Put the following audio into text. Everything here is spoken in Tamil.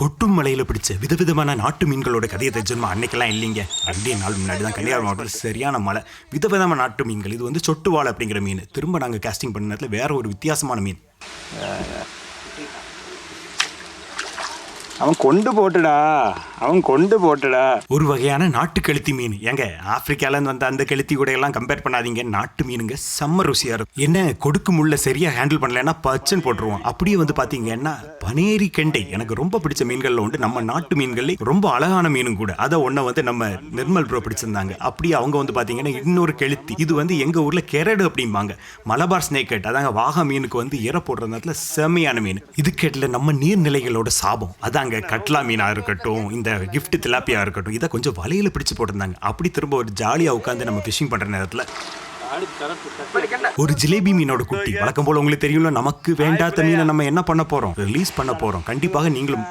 கொட்டும் மலையில பிடிச்ச விதவிதமான நாட்டு மீன்களோட கதையை தெரிஞ்சுமா அன்னைக்கெல்லாம் இல்லைங்க. ரெண்டே நாள் முன்னாடி தான் கன்னியாகுமரி மாவட்டத்தில் சரியான மலை விதவிதமான நாட்டு மீன்கள். இது வந்து சொட்டுவாழை அப்படிங்கிற மீன். திரும்ப நாங்கள் காஸ்டிங் பண்ண நேரத்தில் வேற ஒரு வித்தியாசமான மீன். அவன் கொண்டு போட்டுடா. அவன் கொண்டு போட்டுடா. ஒரு வகையான நாட்டு கெளுத்தி மீன். ஏங்க ஆப்பிரிக்கால இருந்து வந்த அந்த கெளுத்தி கூட எல்லாம் கம்பேர் பண்ணாதீங்க. நாட்டு மீனுங்க செம்ம ருசியா இருக்கும். என்ன கொடுக்கு முள்ள சரியா ஹேண்டில் பண்ணலன்னா பச்சன் போட்டுருவோம். அப்படியே வந்து பாத்தீங்கன்னா பனேரி கெண்டை. எனக்கு ரொம்ப பிடிச்ச மீன்கள்ல உண்டு நம்ம நாட்டு மீன்களே ரொம்ப அழகான மீனும் கூட. அதை ஒன்றை வந்து நம்ம நிர்மல் ப்ரோ பிடிச்சிருந்தாங்க. அப்படியே அவங்க வந்து பாத்தீங்கன்னா இன்னொரு கெளுத்தி. இது வந்து எங்க ஊர்ல கெரடு அப்படிம்பாங்க. மலபார் ஸ்னேக்கெட் அதாங்க வாகா மீனுக்கு வந்து இற போடுற நேரத்துல செம்மையான மீன். இது கேட்டல நம்ம நீர்நிலைகளோட சாபம். அதாங்க கட்லா மீனாக இருக்கட்டும் இந்த கிஃப்ட் திலாப்பியாக இருக்கட்டும் இதை கொஞ்சம் வலையில் பிடிச்சு போட்டிருந்தாங்க. அப்படி திரும்ப ஒரு ஜாலியாக உட்காந்து நம்ம ஃபிஷிங் பண்ணுற நேரத்தில் ஒரு ஜிலேபி மீனோட குட்டி வழக்கம் போல உங்களுக்கு தெரியும்ல நமக்கு வேண்டாத மீனை நம்ம என்ன பண்ண போறோம்? ரிலீஸ் பண்ண போறோம். கண்டிப்பாக நீங்களும்